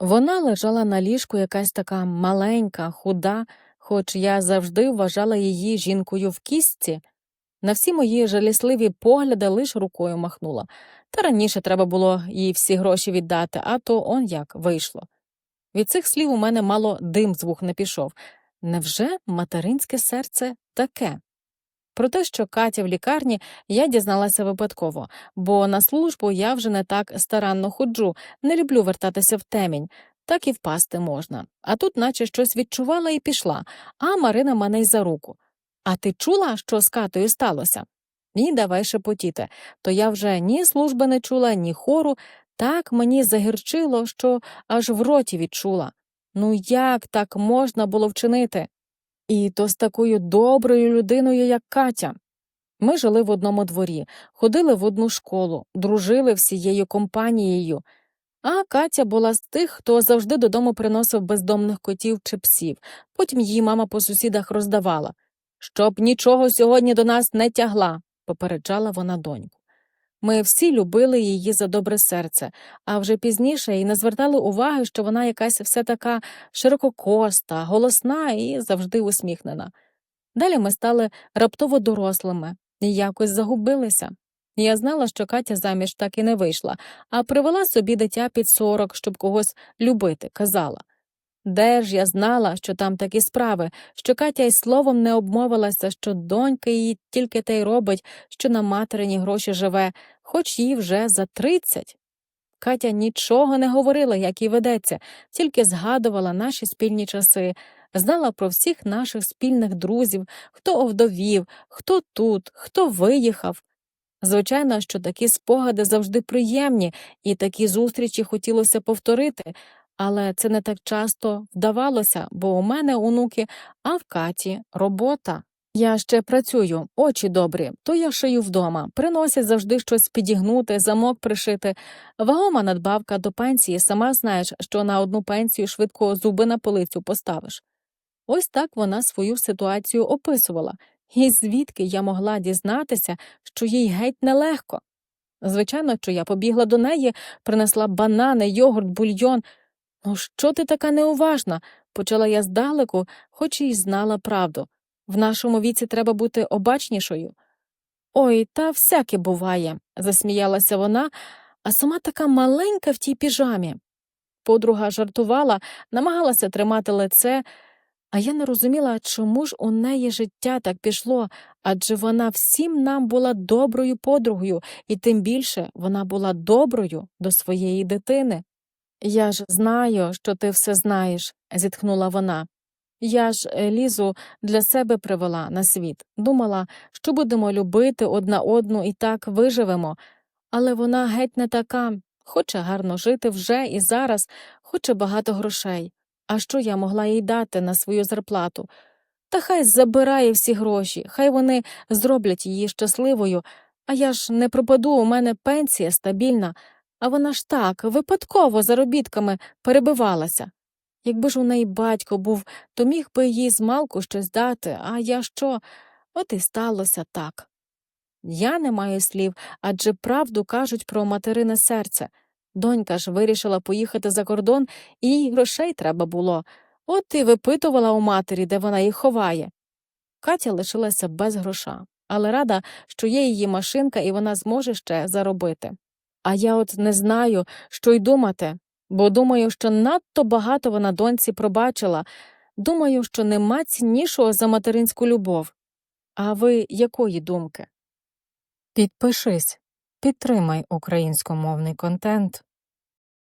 Вона лежала на ліжку якась така маленька, худа, хоч я завжди вважала її жінкою в кістці. На всі мої жалісливі погляди лиш рукою махнула. Та раніше треба було їй всі гроші віддати, а то он як вийшло. Від цих слів у мене мало дим з вух не пішов. Невже материнське серце таке? Про те, що Катя в лікарні, я дізналася випадково, бо на службу я вже не так старанно ходжу, не люблю вертатися в темінь, так і впасти можна. А тут, наче щось відчувала і пішла, а Марина мене й за руку. А ти чула, що з Катою сталося? Ні, давай шепотіти. То я вже ні служби не чула, ні хору. Так мені загірчило, що аж в роті відчула. Ну як так можна було вчинити? І то з такою доброю людиною, як Катя. Ми жили в одному дворі, ходили в одну школу, дружили всією компанією. А Катя була з тих, хто завжди додому приносив бездомних котів чи псів, потім її мама по сусідах роздавала. Щоб нічого сьогодні до нас не тягла, попереджала вона доньку. Ми всі любили її за добре серце, а вже пізніше і не звертали уваги, що вона якась все така ширококоста, голосна і завжди усміхнена. Далі ми стали раптово дорослими і якось загубилися. Я знала, що Катя заміж так і не вийшла, а привела собі дитя під сорок, щоб когось любити, казала. Де ж я знала, що там такі справи, що Катя й словом не обмовилася, що донька її тільки те й робить, що на материні гроші живе, хоч їй вже за тридцять. Катя нічого не говорила, як і ведеться, тільки згадувала наші спільні часи, знала про всіх наших спільних друзів, хто овдовів, хто тут, хто виїхав. Звичайно, що такі спогади завжди приємні, і такі зустрічі хотілося повторити, але це не так часто вдавалося, бо у мене онуки, а в Каті робота. Я ще працюю, очі добрі, то я шию вдома, приносять завжди щось підігнути, замок пришити. Вагома надбавка до пенсії, сама знаєш, що на одну пенсію швидко зуби на полицю поставиш. Ось так вона свою ситуацію описувала, і звідки я могла дізнатися, що їй геть нелегко. Звичайно, що я побігла до неї, принесла банани, йогурт, бульйон. Ну, що ти така неуважна? почала я здалеку, хоч і знала правду. В нашому віці треба бути обачнішою. Ой, та всяке буває, засміялася вона, а сама така маленька в тій піжамі. Подруга жартувала, намагалася тримати лице, а я не розуміла, чому ж у неї життя так пішло, адже вона всім нам була доброю подругою, і тим більше вона була доброю до своєї дитини. Я ж знаю, що ти все знаєш, зітхнула вона. Я ж е, Лізу для себе привела на світ, думала, що будемо любити одна одну і так виживемо, але вона геть не така, хоче гарно жити вже і зараз, хоче багато грошей. А що я могла їй дати на свою зарплату? Та хай забирає всі гроші, хай вони зроблять її щасливою, а я ж не пропаду, у мене пенсія стабільна, а вона ж так, випадково заробітками перебивалася. Якби ж у неї батько був, то міг би їй змалку щось дати, а я що? От і сталося так. Я не маю слів, адже правду кажуть про материне серце. Донька ж вирішила поїхати за кордон, і їй грошей треба було. От і випитувала у матері, де вона їх ховає. Катя лишилася без гроша, але рада, що є її машинка, і вона зможе ще заробити. А я от не знаю, що й думати, бо думаю, що надто багато вона доньці пробачила, думаю, що нема ціннішого за материнську любов. А ви якої думки? Підпишись, підтримай українськомовний контент.